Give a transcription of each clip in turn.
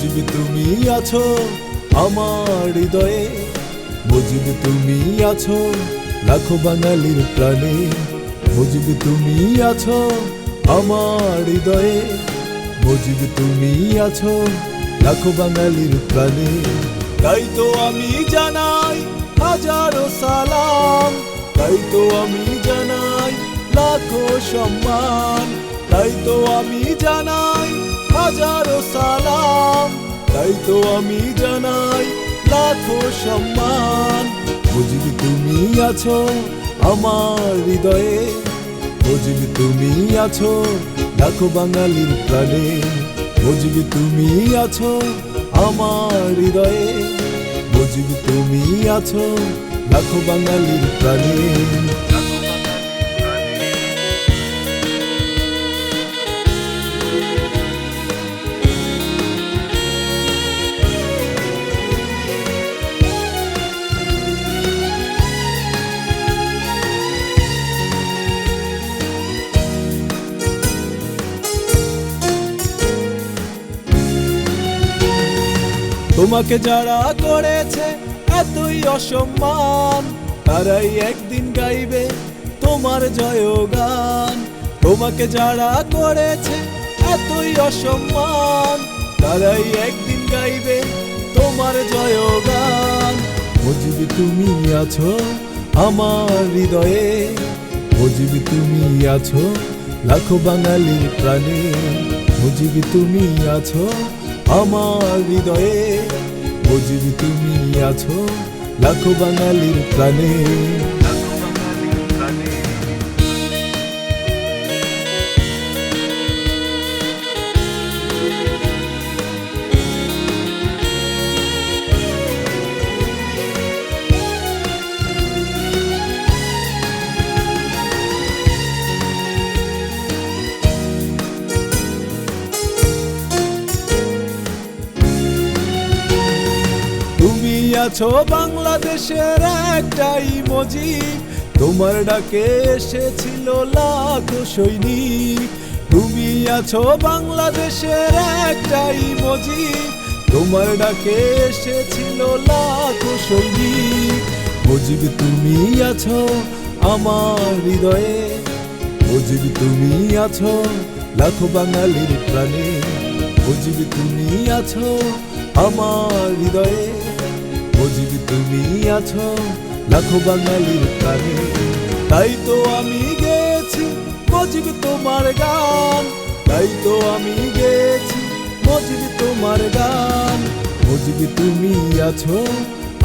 মুজিব তুমি আছো আমার হৃদয়ে। মুজিব তুমি আছো লাখো বাঙালির প্রাণে। মুজিব তুমি আছো আমার হৃদয়ে। মুজিব তুমি আছো লাখো বাঙালির প্রাণে। তাই তো আমি জানাই হাজারো সালাম। তাই তো আমি জানাই লাখো সম্মান। তাই তো আমি জানাই হাজারো তাই তো আমি জানাই লাখো সম্মান। মুজিব তুমি আছো আমার হৃদয়ে। মুজিব তুমি আছো লাখো বাঙালির প্রাণে। মুজিব তুমি আছো আমার হৃদয়ে। মুজিব তুমি আছো লাখো বাঙালির প্রাণে। তোমাকে যারা করেছে এতই অসম্মান, তারাই একদিন গাইবে তোমার জয়গান। তোমাকে যারা করেছে এতই অসম্মান, তারাই একদিন গাইবে তোমার জয়গান। মুজিবি, তুমি আছো আমার হৃদয়ে। মুজিবি, তুমি আছো লাখো বাঙালির প্রাণে। মুজিবি, তুমি আছো আমার হৃদয়ে মুজিবি তুমি আছো লাখো বাঙালির প্রাণে। আছো বাংলাদেশের একটাই মজিব তোমার ডাকে এসেছিল লাখো সৈনিক। তুমি আছো বাংলাদেশের একটাই মজিব তোমার ডাকে এসেছিল লাখো সৈনিক। মজিব তুমি আছো আমার হৃদয়ে। মজিব তুমি আছো লাখো বাঙালির প্রাণে। মজিব তুমি আছো আমার হৃদয়ে। মজিব তুমি আছো, লাখো বাঙালির প্রাণে। তাই তো আমি গেছি মজিব তোমার গান। তাই তো আমি গেছি মজিব তোমার গান। মজিব তুমি আছো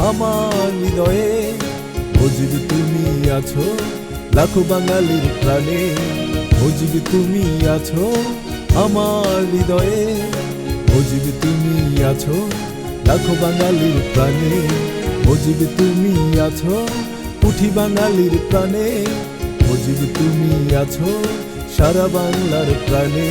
আমার হৃদয়ে। মজিব তুমি আছো লাখো বাঙালির প্রাণে। মজিব তুমি আছো আমার হৃদয়ে। মজিব তুমি আছো লাখো বাঙালির প্রাণে। মজিব তুমি আছো উঠি বাঙালির প্রাণে। মজিব তুমি আছো, সারা বাংলার প্রাণে।